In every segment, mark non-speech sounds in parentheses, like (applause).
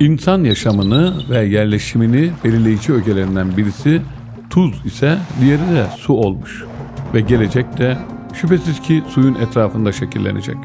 İnsan yaşamını ve yerleşimini belirleyici ögelerinden birisi tuz ise diğeri de su olmuş. Ve gelecek de şüphesiz ki suyun etrafında şekillenecek.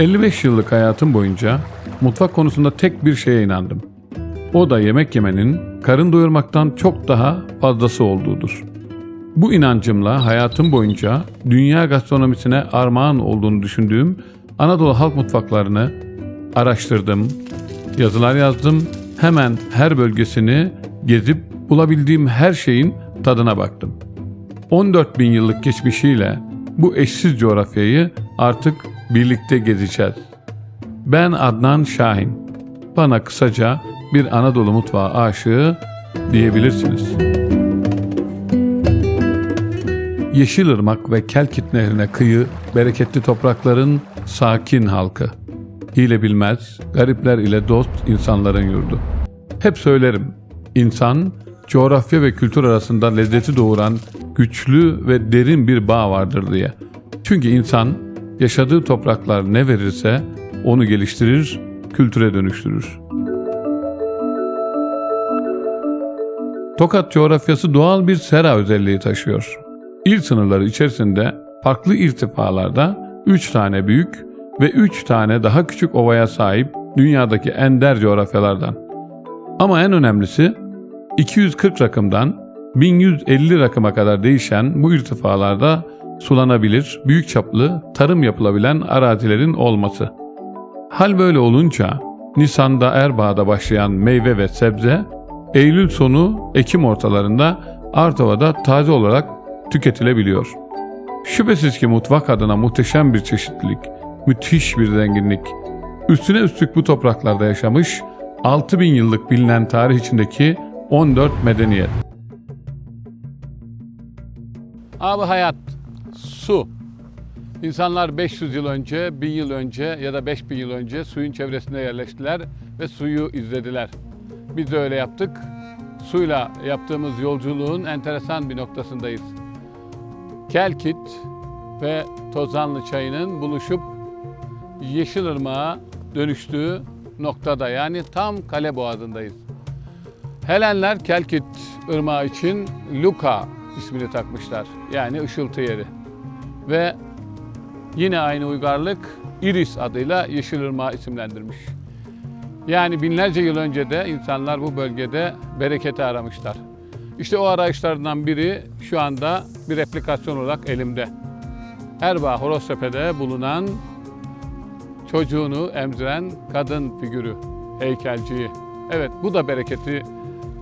...55 yıllık hayatım boyunca mutfak konusunda tek bir şeye inandım. O da yemek yemenin karın doyurmaktan çok daha fazlası olduğudur. Bu inancımla hayatım boyunca dünya gastronomisine armağan olduğunu düşündüğüm Anadolu halk mutfaklarını araştırdım, yazılar yazdım, hemen her bölgesini gezip bulabildiğim her şeyin tadına baktım. 14 bin yıllık geçmişiyle bu eşsiz coğrafyayı artık birlikte gezeceğiz. Ben Adnan Şahin. Bana kısaca bir Anadolu mutfağı aşığı diyebilirsiniz. Yeşilırmak ve Kelkit Nehri'ne kıyı bereketli toprakların sakin halkı. Hile bilmez, garipler ile dost insanların yurdu. Hep söylerim, insan coğrafya ve kültür arasında lezzeti doğuran güçlü ve derin bir bağ vardır diye. Çünkü insan yaşadığı topraklar ne verirse onu geliştirir, kültüre dönüştürür. Tokat coğrafyası doğal bir sera özelliği taşıyor. İl sınırları içerisinde farklı irtifalarda 3 tane büyük ve 3 tane daha küçük ovaya sahip dünyadaki ender coğrafyalardan. Ama en önemlisi 240 rakımdan 1150 rakıma kadar değişen bu irtifalarda sulanabilir, büyük çaplı tarım yapılabilen arazilerin olması. Hal böyle olunca Nisan'da Erbaa'da başlayan meyve ve sebze Eylül sonu Ekim ortalarında Artava'da taze olarak tüketilebiliyor. Şüphesiz ki mutfak adına muhteşem bir çeşitlilik, müthiş bir zenginlik. Üstüne üstlük bu topraklarda yaşamış 6000 yıllık bilinen tarih içindeki 14 medeniyet. Abi hayat, su. İnsanlar 500 yıl önce, 1000 yıl önce ya da 5000 yıl önce suyun çevresinde yerleştiler ve suyu izlediler. Biz de öyle yaptık. Suyla yaptığımız yolculuğun enteresan bir noktasındayız. Kelkit ve Tozanlı çayının buluşup Yeşilırmak'a dönüştüğü noktada yani tam kale boğazındayız. Helenler Kelkit ırmağı için Luka ismini takmışlar. Yani ışıltı yeri. Ve yine aynı uygarlık Iris adıyla Yeşilırmağı isimlendirmiş. Yani binlerce yıl önce de insanlar bu bölgede bereketi aramışlar. İşte o arayışlardan biri şu anda bir replikasyon olarak elimde. Erbaa Horoztepe'de bulunan çocuğunu emziren kadın figürü, heykelciyi. Evet bu da bereketi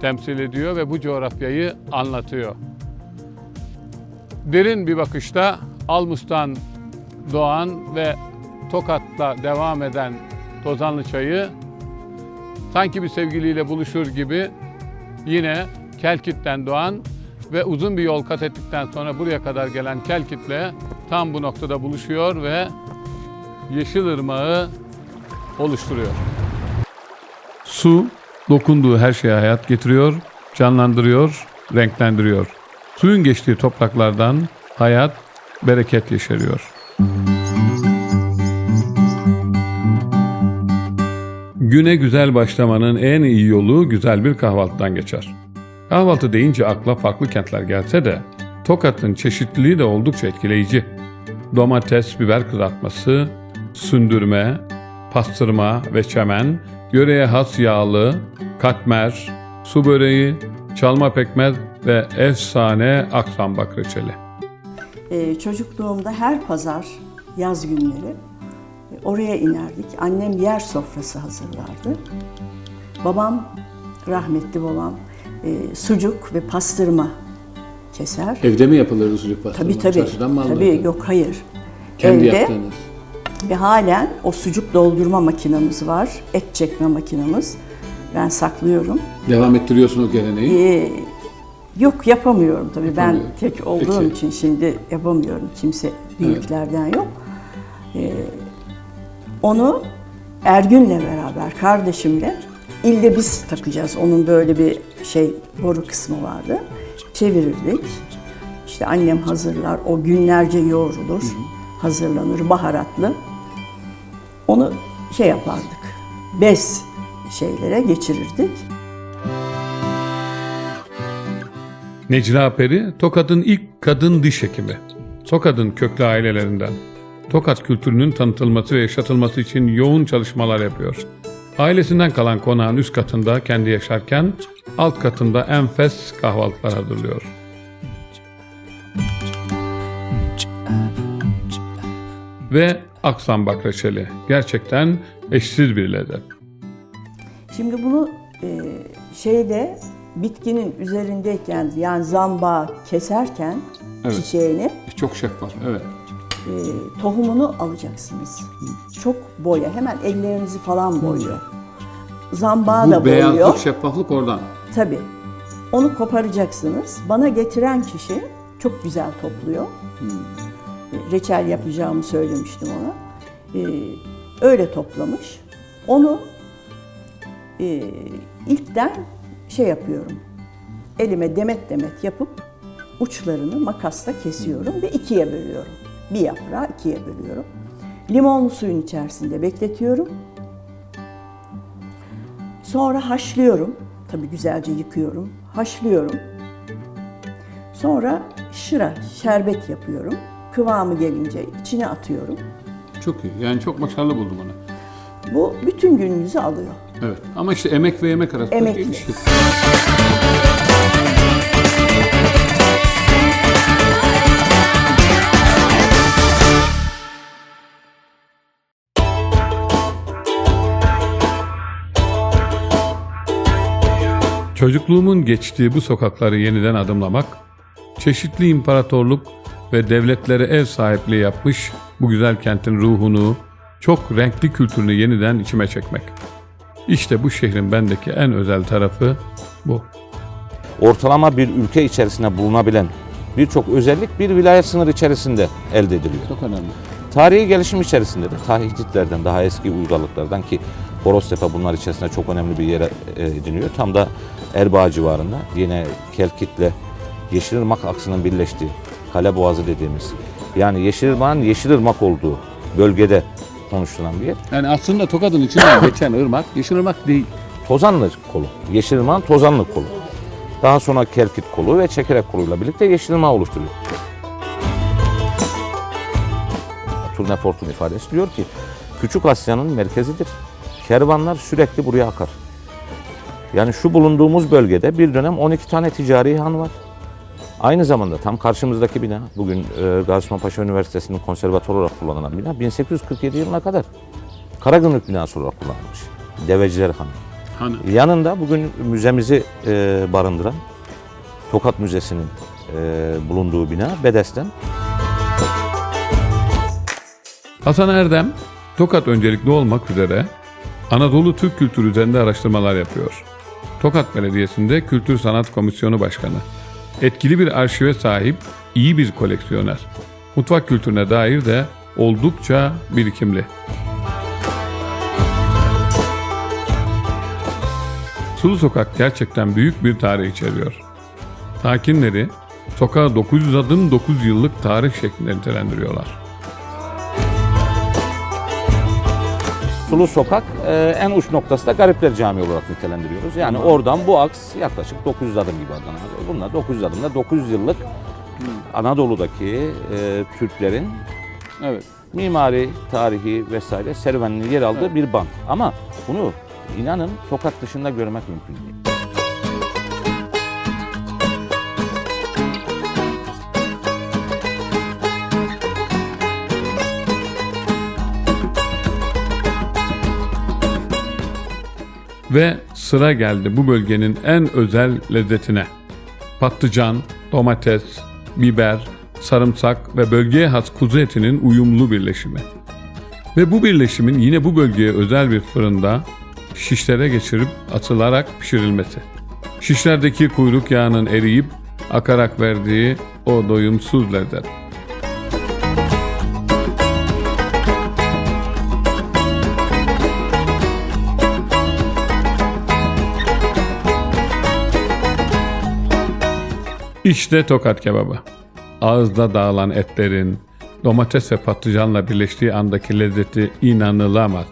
temsil ediyor ve bu coğrafyayı anlatıyor. Derin bir bakışta Almus'tan doğan ve Tokat'la devam eden Tozanlı Çayı sanki bir sevgiliyle buluşur gibi yine Kelkit'ten doğan ve uzun bir yol kat ettikten sonra buraya kadar gelen Kelkit'le tam bu noktada buluşuyor ve Yeşilırmağı oluşturuyor. Su dokunduğu her şeye hayat getiriyor, canlandırıyor, renklendiriyor. Suyun geçtiği topraklardan hayat, bereket yeşeriyor. Güne güzel başlamanın en iyi yolu güzel bir kahvaltıdan geçer. Kahvaltı deyince akla farklı kentler gelse de Tokat'ın çeşitliliği de oldukça etkileyici. Domates, biber kızartması, sündürme, pastırma ve çemen, yöreye has yağlı, katmer, su böreği, çalma pekmez ve efsane aksambak reçeli. Ee, çocukluğumda her pazar yaz günleri. Oraya inerdik. Annem yer sofrası hazırlardı. Babam, rahmetli babam, e, sucuk ve pastırma keser. Evde mi yapılır sucuk pastırma? Tabii tabii. Çarşıdan mı Tabii yok hayır. Kendi Evde yaptığınız. ve halen o sucuk doldurma makinamız var. Et çekme makinamız. Ben saklıyorum. Devam ettiriyorsun o geleneği. Ee, yok yapamıyorum tabii. Ben tek olduğum Peki. için şimdi yapamıyorum. Kimse büyüklerden yok. Ee, onu Ergün'le beraber, kardeşimle ilde biz takacağız. Onun böyle bir şey boru kısmı vardı. Çevirirdik. İşte annem hazırlar. O günlerce yoğrulur. Hazırlanır baharatlı. Onu şey yapardık. Bez şeylere geçirirdik. Necla Peri, Tokat'ın ilk kadın diş hekimi. Tokat'ın köklü ailelerinden. Tokat kültürünün tanıtılması ve yaşatılması için yoğun çalışmalar yapıyor. Ailesinden kalan konağın üst katında kendi yaşarken, alt katında enfes kahvaltılar hazırlıyor. Ve aksambak reçeli. Gerçekten eşsiz bir lezzet. Şimdi bunu e, şeyde bitkinin üzerindeyken yani zamba keserken Evet. çiçeğini Çok şeffaf, evet. e, tohumunu alacaksınız. Çok boya hemen ellerinizi falan boyuyor. Zambağı da Bu beyazlık, boyuyor. şeffaflık oradan. Tabii. Onu koparacaksınız. Bana getiren kişi çok güzel topluyor. E, Reçel yapacağımı söylemiştim ona. E, öyle toplamış. Onu e, ilkten şey yapıyorum. Elime demet demet yapıp uçlarını makasla kesiyorum ve ikiye bölüyorum. Bir yaprağı ikiye bölüyorum. Limonlu suyun içerisinde bekletiyorum. Sonra haşlıyorum. Tabii güzelce yıkıyorum. Haşlıyorum. Sonra şıra, şerbet yapıyorum. Kıvamı gelince içine atıyorum. Çok iyi. Yani çok başarılı buldum onu. Bu bütün gününüzü alıyor. Evet. Ama işte emek ve yemek arasında Emekli. ilişki. Çocukluğumun geçtiği bu sokakları yeniden adımlamak, çeşitli imparatorluk ve devletlere ev sahipliği yapmış bu güzel kentin ruhunu, çok renkli kültürünü yeniden içime çekmek. İşte bu şehrin bendeki en özel tarafı bu. ortalama bir ülke içerisinde bulunabilen birçok özellik bir vilayet sınırı içerisinde elde ediliyor. Çok önemli. Tarihi gelişim içerisinde de ta Hititlerden daha eski uygarlıklardan ki Horoztepe bunlar içerisinde çok önemli bir yere ediniyor. Tam da Erbaa civarında yine Kelkit'le Yeşilırmak aksının birleştiği Kale Boğazı dediğimiz yani Yeşilırmak'ın Yeşilırmak olduğu bölgede konuşulan bir yer. Yani aslında Tokat'ın içinden (coughs) geçen ırmak, Yeşilırmak değil. Tozanlı kolu. Yeşilırmak'ın Tozanlı kolu. Daha sonra Kelkit kolu ve Çekerek koluyla birlikte Yeşilırmak oluşturuyor. Turneport'un ifadesi diyor ki Küçük Asya'nın merkezidir. Kervanlar sürekli buraya akar. Yani şu bulunduğumuz bölgede bir dönem 12 tane ticari han var. Aynı zamanda tam karşımızdaki bina, bugün e, Paşa Üniversitesi'nin konservatuar olarak kullanılan bina 1847 yılına kadar Karagümrük binası olarak kullanılmış. Deveciler Hanı. Hanı. Yanında bugün müzemizi e, barındıran Tokat Müzesi'nin e, bulunduğu bina Bedesten. Hasan Erdem, Tokat öncelikli olmak üzere Anadolu Türk kültürü üzerinde araştırmalar yapıyor. Tokat Belediyesi'nde Kültür Sanat Komisyonu Başkanı. Etkili bir arşive sahip, iyi bir koleksiyoner. Mutfak kültürüne dair de oldukça birikimli. Sulu Sokak gerçekten büyük bir tarih içeriyor. Sakinleri sokağa 900 adım 9 yıllık tarih şeklinde nitelendiriyorlar. Sulu Sokak e, en uç noktası da Garipler Camii olarak nitelendiriyoruz. Yani oradan bu aks yaklaşık 900 adım gibi adına. Bunlar 900 adımda 900 yıllık Anadolu'daki e, Türklerin Evet. mimari, tarihi vesaire serüveninin yer aldığı bir band. Ama bunu inanın Tokat dışında görmek mümkün değil. Ve sıra geldi bu bölgenin en özel lezzetine. Patlıcan, domates, biber, sarımsak ve bölgeye has kuzu etinin uyumlu birleşimi. Ve bu birleşimin yine bu bölgeye özel bir fırında şişlere geçirip atılarak pişirilmesi. Şişlerdeki kuyruk yağının eriyip akarak verdiği o doyumsuz lezzet. İşte tokat kebabı. Ağızda dağılan etlerin, domates ve patlıcanla birleştiği andaki lezzeti inanılamaz.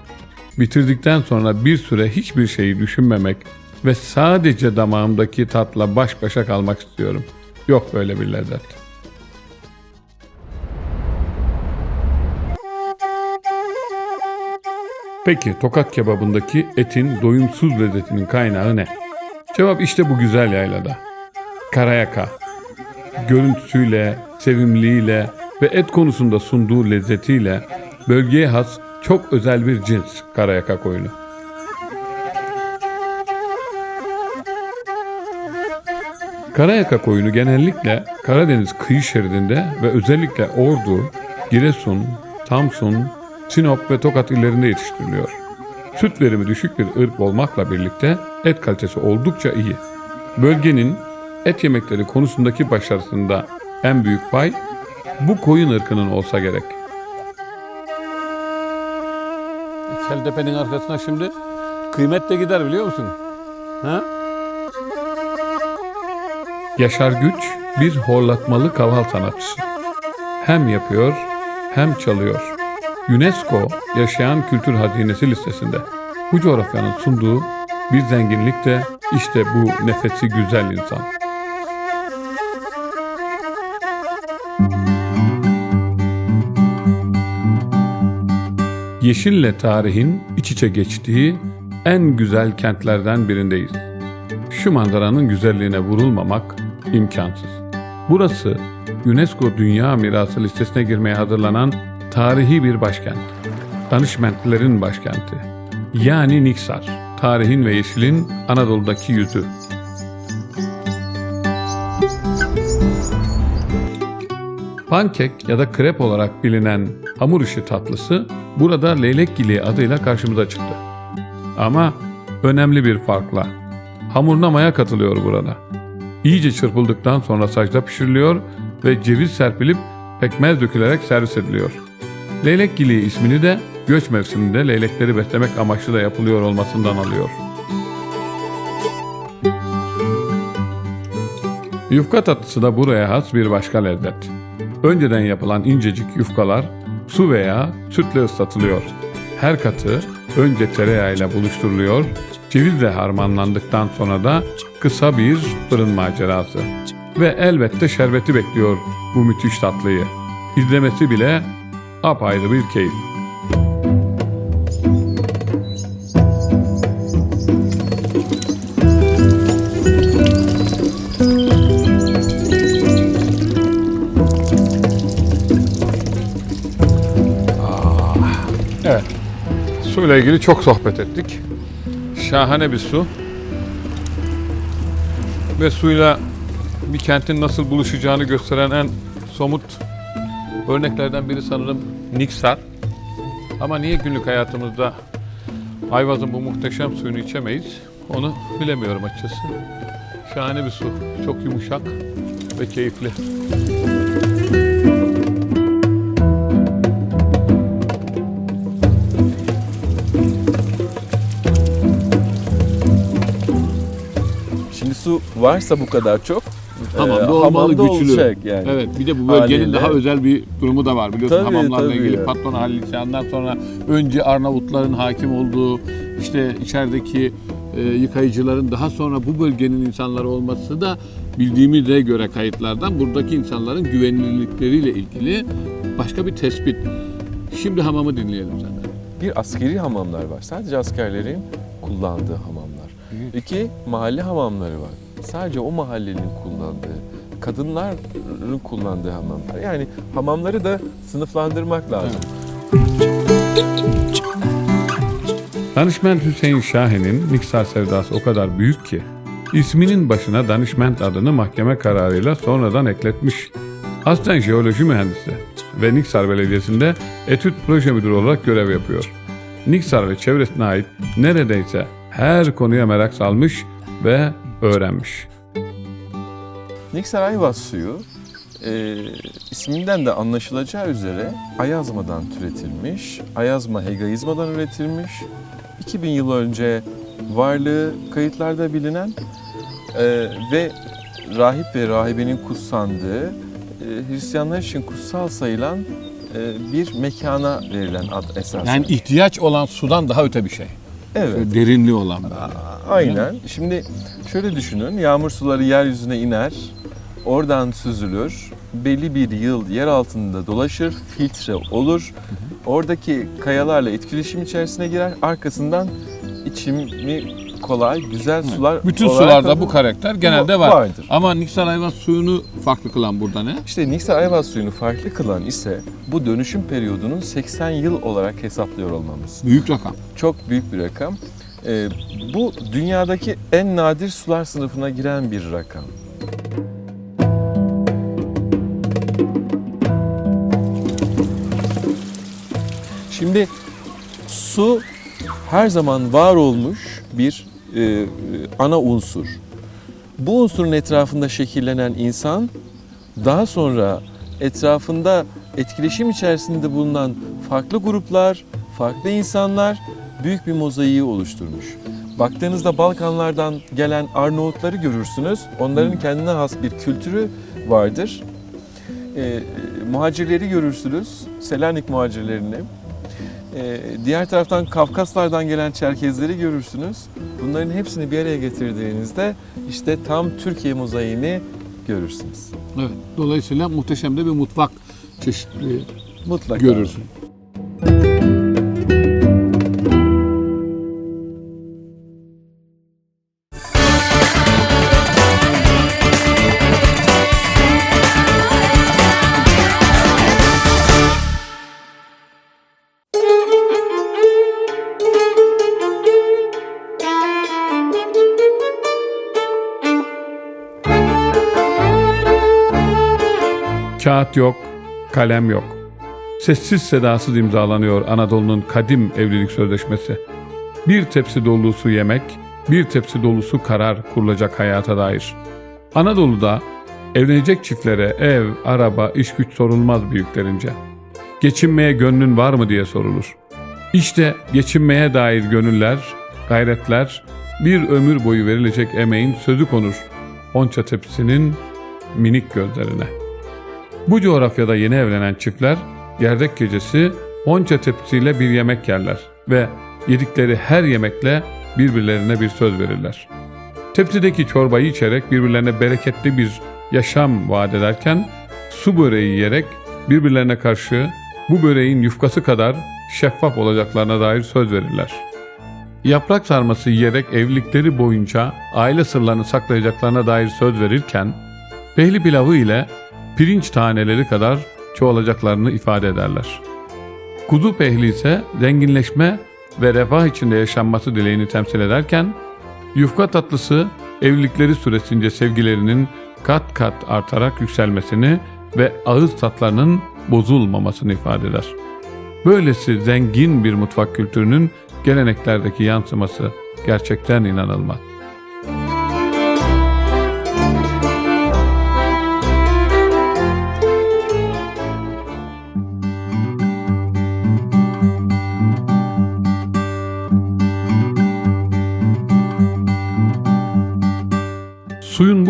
Bitirdikten sonra bir süre hiçbir şeyi düşünmemek ve sadece damağımdaki tatla baş başa kalmak istiyorum. Yok böyle bir lezzet. Peki tokat kebabındaki etin doyumsuz lezzetinin kaynağı ne? Cevap işte bu güzel yaylada. Karayaka. Görüntüsüyle, sevimliğiyle ve et konusunda sunduğu lezzetiyle bölgeye has çok özel bir cins karayaka koyunu. Karayaka koyunu genellikle Karadeniz kıyı şeridinde ve özellikle Ordu, Giresun, Samsun, Sinop ve Tokat illerinde yetiştiriliyor. Süt verimi düşük bir ırk olmakla birlikte et kalitesi oldukça iyi. Bölgenin et yemekleri konusundaki başarısında en büyük pay bu koyun ırkının olsa gerek. Keltepe'nin arkasına şimdi kıymet de gider biliyor musun? Ha? Yaşar Güç bir horlatmalı kaval sanatçısı. Hem yapıyor hem çalıyor. UNESCO Yaşayan Kültür Hazinesi listesinde. Bu coğrafyanın sunduğu bir zenginlik de işte bu nefesi güzel insan. Yeşille tarihin iç içe geçtiği en güzel kentlerden birindeyiz. Şu manzaranın güzelliğine vurulmamak imkansız. Burası UNESCO Dünya Mirası listesine girmeye hazırlanan tarihi bir başkent. Danışmentlerin başkenti. Yani Niksar. Tarihin ve yeşilin Anadolu'daki yüzü. Pankek ya da krep olarak bilinen hamur işi tatlısı burada leylekgili adıyla karşımıza çıktı. Ama önemli bir farkla. Hamuruna maya katılıyor burada. İyice çırpıldıktan sonra sacda pişiriliyor ve ceviz serpilip pekmez dökülerek servis ediliyor. Leylekgili ismini de göç mevsiminde leylekleri beslemek amaçlı da yapılıyor olmasından alıyor. Yufka tatlısı da buraya has bir başka lezzet. Önceden yapılan incecik yufkalar su veya sütle ıslatılıyor. Her katı önce tereyağıyla buluşturuluyor, cevizle harmanlandıktan sonra da kısa bir fırın macerası. Ve elbette şerbeti bekliyor bu müthiş tatlıyı. İzlemesi bile apayrı bir keyif. Suyla ilgili çok sohbet ettik. Şahane bir su. Ve suyla bir kentin nasıl buluşacağını gösteren en somut örneklerden biri sanırım Niksar. Ama niye günlük hayatımızda Ayvaz'ın bu muhteşem suyunu içemeyiz? Onu bilemiyorum açıkçası. Şahane bir su. Çok yumuşak ve keyifli. Su varsa bu kadar çok Hamamda e, olmalı hamamda güçlü. olacak yani. Evet bir de bu bölgenin Haliyle. daha özel bir durumu da var biliyorsun Tabii, hamamlarla tabii. ilgili patron hallisi ondan sonra önce Arnavutların hakim olduğu işte içerideki e, yıkayıcıların daha sonra bu bölgenin insanları olması da bildiğimize göre kayıtlardan buradaki insanların güvenilirlikleriyle ilgili başka bir tespit. Şimdi hamamı dinleyelim senden. Bir askeri hamamlar var. Sadece askerlerin kullandığı hamamlar. İki mahalle hamamları var. Sadece o mahallenin kullandığı, kadınların kullandığı hamamlar. Yani hamamları da sınıflandırmak lazım. Danışment Hüseyin Şahin'in Niksar sevdası o kadar büyük ki isminin başına danışment adını mahkeme kararıyla sonradan ekletmiş. Aslen jeoloji mühendisi ve Niksar Belediyesi'nde etüt proje müdürü olarak görev yapıyor. Niksar ve çevresine ait neredeyse her konuya merak salmış ve öğrenmiş. Niksar Ayvaz suyu e, isminden de anlaşılacağı üzere Ayazma'dan türetilmiş, Ayazma Hegaizma'dan üretilmiş. 2000 yıl önce varlığı kayıtlarda bilinen e, ve rahip ve rahibenin kutsandığı, e, Hristiyanlar için kutsal sayılan e, bir mekana verilen ad esas. Yani ihtiyaç olan sudan daha öte bir şey. Evet. Böyle derinliği olan böyle. Aynen. Şimdi şöyle düşünün. Yağmur suları yeryüzüne iner. Oradan süzülür. Belli bir yıl yer altında dolaşır. Filtre olur. Oradaki kayalarla etkileşim içerisine girer. Arkasından içimi kolay, güzel sular Bütün olarak sularda bu karakter genelde Va- var. vardır. Ama Niksar Ayvaz suyunu farklı kılan burada ne? İşte Niksar Ayvaz suyunu farklı kılan ise bu dönüşüm periyodunun 80 yıl olarak hesaplıyor olmamız. Büyük rakam. Çok büyük bir rakam. Ee, bu dünyadaki en nadir sular sınıfına giren bir rakam. Şimdi su her zaman var olmuş bir e, ana unsur. Bu unsurun etrafında şekillenen insan daha sonra etrafında etkileşim içerisinde bulunan farklı gruplar, farklı insanlar büyük bir mozaiği oluşturmuş. Baktığınızda Balkanlardan gelen Arnavutları görürsünüz. Onların kendine has bir kültürü vardır. Ee, muhacirleri görürsünüz, Selanik muhacirlerini. Ee, diğer taraftan Kafkaslardan gelen Çerkezleri görürsünüz. Bunların hepsini bir araya getirdiğinizde işte tam Türkiye mozaiğini görürsünüz. Evet. Dolayısıyla muhteşem de bir mutfak çeşitliliği Mutlaka. görürsün. Kağıt yok, kalem yok. Sessiz sedasız imzalanıyor Anadolu'nun kadim evlilik sözleşmesi. Bir tepsi dolusu yemek, bir tepsi dolusu karar kurulacak hayata dair. Anadolu'da evlenecek çiftlere ev, araba, iş güç sorulmaz büyüklerince. Geçinmeye gönlün var mı diye sorulur. İşte geçinmeye dair gönüller, gayretler, bir ömür boyu verilecek emeğin sözü konur. Onça tepsinin minik gözlerine. Bu coğrafyada yeni evlenen çiftler gerdek gecesi onca tepsiyle bir yemek yerler ve yedikleri her yemekle birbirlerine bir söz verirler. Tepsideki çorbayı içerek birbirlerine bereketli bir yaşam vaat ederken su böreği yiyerek birbirlerine karşı bu böreğin yufkası kadar şeffaf olacaklarına dair söz verirler. Yaprak sarması yiyerek evlilikleri boyunca aile sırlarını saklayacaklarına dair söz verirken Pehli pilavı ile pirinç taneleri kadar çoğalacaklarını ifade ederler. Kuzu pehli ise zenginleşme ve refah içinde yaşanması dileğini temsil ederken, yufka tatlısı evlilikleri süresince sevgilerinin kat kat artarak yükselmesini ve ağız tatlarının bozulmamasını ifade eder. Böylesi zengin bir mutfak kültürünün geleneklerdeki yansıması gerçekten inanılmaz.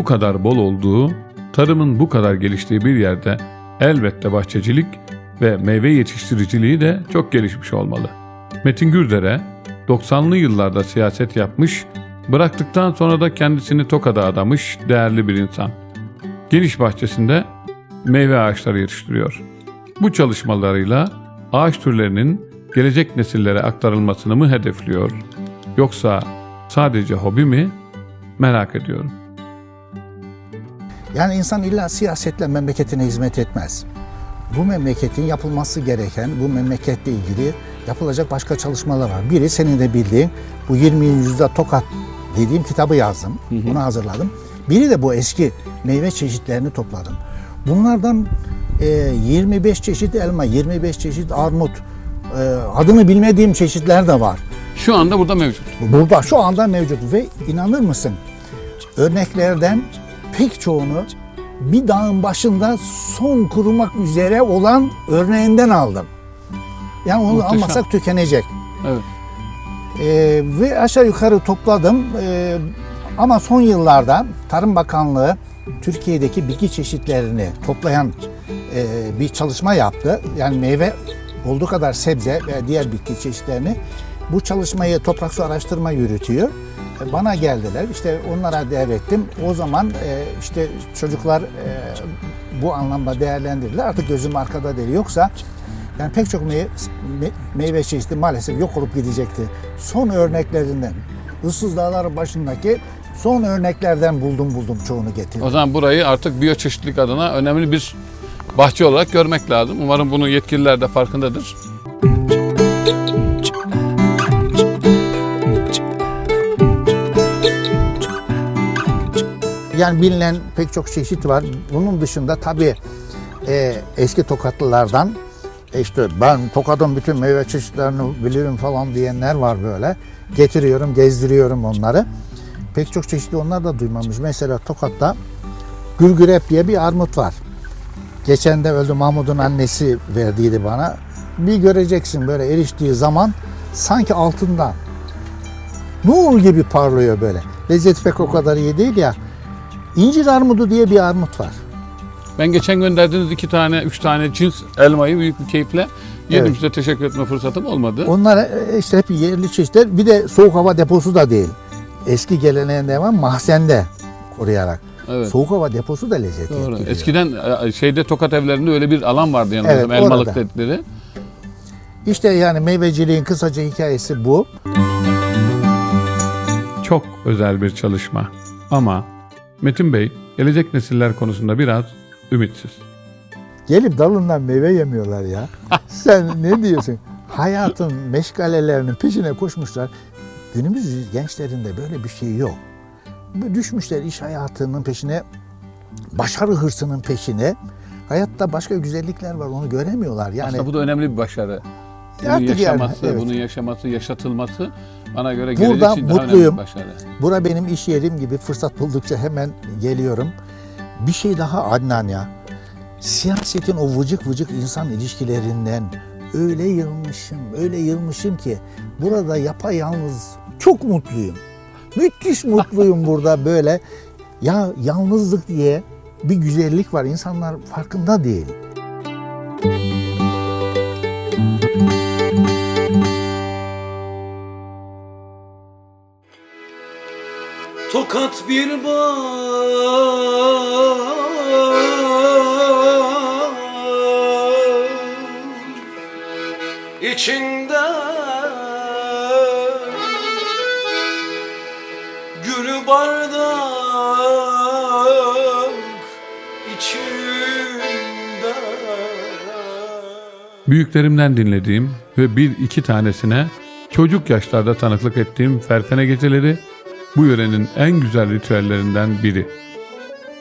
Kadar bol olduğu, tarımın bu kadar geliştiği bir yerde elbette bahçecilik ve meyve yetiştiriciliği de çok gelişmiş olmalı. Metin Gürdere 90'lı yıllarda siyaset yapmış, bıraktıktan sonra da kendisini Tokat'a adamış değerli bir insan. Geniş bahçesinde meyve ağaçları yetiştiriyor. Bu çalışmalarıyla ağaç türlerinin gelecek nesillere aktarılmasını mı hedefliyor? Yoksa sadece hobi mi? Merak ediyorum. Yani insan illa siyasetle memleketine hizmet etmez. bu memleketin yapılması gereken, bu memleketle ilgili yapılacak başka çalışmalar var. Biri senin de bildiğin bu 20. yüzyılda Tokat dediğim kitabı yazdım. Bunu hazırladım. Biri de bu eski meyve çeşitlerini topladım. Bunlardan e, 25 çeşit elma, 25 çeşit armut, e, adını bilmediğim çeşitler de var. Şu anda burada mevcut. Burada şu anda mevcut ve inanır mısın örneklerden pek çoğunu bir dağın başında son kurumak üzere olan örneğinden aldım. Yani onu Muhteşem. almasak tükenecek. Evet. Ee, ve aşağı yukarı topladım. Ee, ama son yıllarda Tarım Bakanlığı Türkiye'deki bitki çeşitlerini toplayan e, bir çalışma yaptı. Yani meyve olduğu kadar sebze ve diğer bitki çeşitlerini bu çalışmayı Toprak Su Araştırma yürütüyor. Bana geldiler. İşte onlara devrettim. O zaman e, işte çocuklar e, bu anlamda değerlendirdiler. Artık gözüm arkada değil. Yoksa yani pek çok meyve, meyve çeşidi maalesef yok olup gidecekti. Son örneklerinden, Issız Dağlar başındaki son örneklerden buldum buldum çoğunu getirdim. O zaman burayı artık biyoçeşitlilik adına önemli bir bahçe olarak görmek lazım. Umarım bunu yetkililer de farkındadır. Yani bilinen pek çok çeşit var. Bunun dışında tabii e, eski Tokatlılardan e, işte ben Tokat'ın bütün meyve çeşitlerini bilirim falan diyenler var böyle. Getiriyorum, gezdiriyorum onları. Pek çok çeşitli onlar da duymamış. Mesela Tokat'ta Gülgürep diye bir armut var. Geçen de öldü Mahmud'un annesi verdiydi bana. Bir göreceksin böyle eriştiği zaman sanki altından nur gibi parlıyor böyle. Lezzeti pek o kadar iyi değil ya. İncir armudu diye bir armut var. Ben geçen gönderdiğiniz iki tane, üç tane cins elmayı büyük bir keyifle yedim. Evet. Size teşekkür etme fırsatım olmadı. Onlar e, işte hep yerli çeşitler. Bir de soğuk hava deposu da değil. Eski geleneğin devam mahzende koruyarak. Evet. Soğuk hava deposu da lezzet Doğru. etkiliyor. Eskiden e, şeyde Tokat evlerinde öyle bir alan vardı yanımızda. Evet, elmalık orada. dedikleri. İşte yani meyveciliğin kısaca hikayesi bu. Çok özel bir çalışma. Ama Metin Bey gelecek nesiller konusunda biraz ümitsiz. Gelip dalından meyve yemiyorlar ya. (laughs) Sen ne diyorsun? Hayatın meşgalelerinin peşine koşmuşlar. Günümüz gençlerinde böyle bir şey yok. Düşmüşler iş hayatının peşine, başarı hırsının peşine. Hayatta başka güzellikler var onu göremiyorlar. Yani Aslında bu da önemli bir başarı. Bunun Artık yani, yaşaması, evet. bunun yaşaması, yaşatılması bana göre Burada mutluyum. Bura benim iş yerim gibi fırsat buldukça hemen geliyorum. Bir şey daha Adnan ya. Siyasetin o vıcık vıcık insan ilişkilerinden öyle yılmışım, öyle yılmışım ki burada yapayalnız çok mutluyum. Müthiş mutluyum (laughs) burada böyle. Ya yalnızlık diye bir güzellik var. İnsanlar farkında değil. Tokat bir bağ içinde Gülü bardak içinde. Büyüklerimden dinlediğim ve bir iki tanesine çocuk yaşlarda tanıklık ettiğim Fertene geceleri bu yörenin en güzel ritüellerinden biri.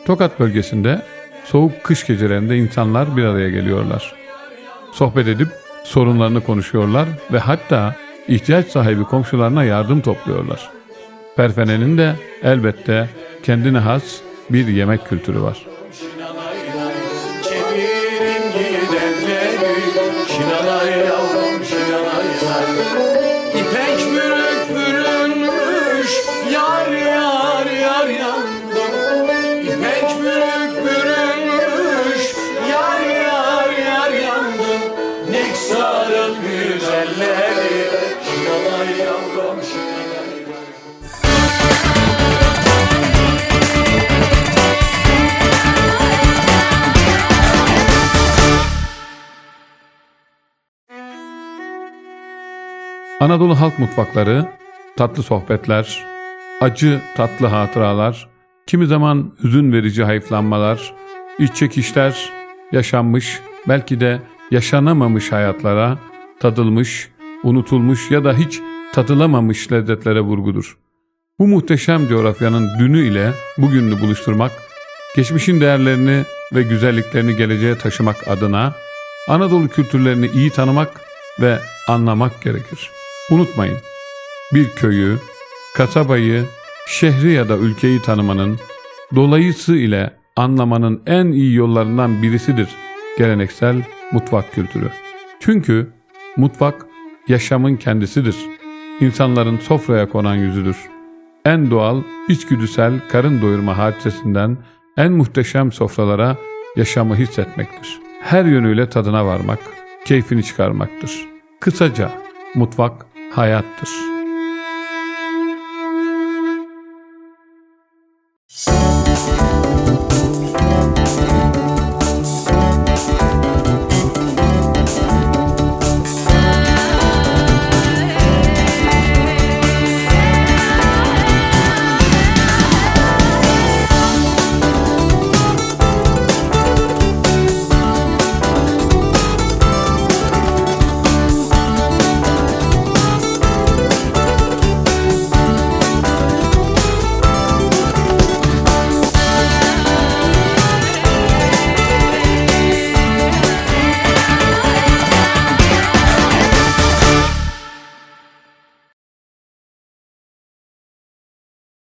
Tokat bölgesinde soğuk kış gecelerinde insanlar bir araya geliyorlar. Sohbet edip sorunlarını konuşuyorlar ve hatta ihtiyaç sahibi komşularına yardım topluyorlar. Ferfene'nin de elbette kendine has bir yemek kültürü var. Anadolu halk mutfakları, tatlı sohbetler, acı tatlı hatıralar, kimi zaman hüzün verici hayıflanmalar, iç çekişler, yaşanmış belki de yaşanamamış hayatlara, tadılmış, unutulmuş ya da hiç tadılamamış lezzetlere vurgudur. Bu muhteşem coğrafyanın dünü ile bugününü buluşturmak, geçmişin değerlerini ve güzelliklerini geleceğe taşımak adına Anadolu kültürlerini iyi tanımak ve anlamak gerekir. Unutmayın, bir köyü, kasabayı, şehri ya da ülkeyi tanımanın, dolayısı ile anlamanın en iyi yollarından birisidir geleneksel mutfak kültürü. Çünkü mutfak yaşamın kendisidir. İnsanların sofraya konan yüzüdür. En doğal, içgüdüsel karın doyurma hadisesinden en muhteşem sofralara yaşamı hissetmektir. Her yönüyle tadına varmak, keyfini çıkarmaktır. Kısaca mutfak hayattır.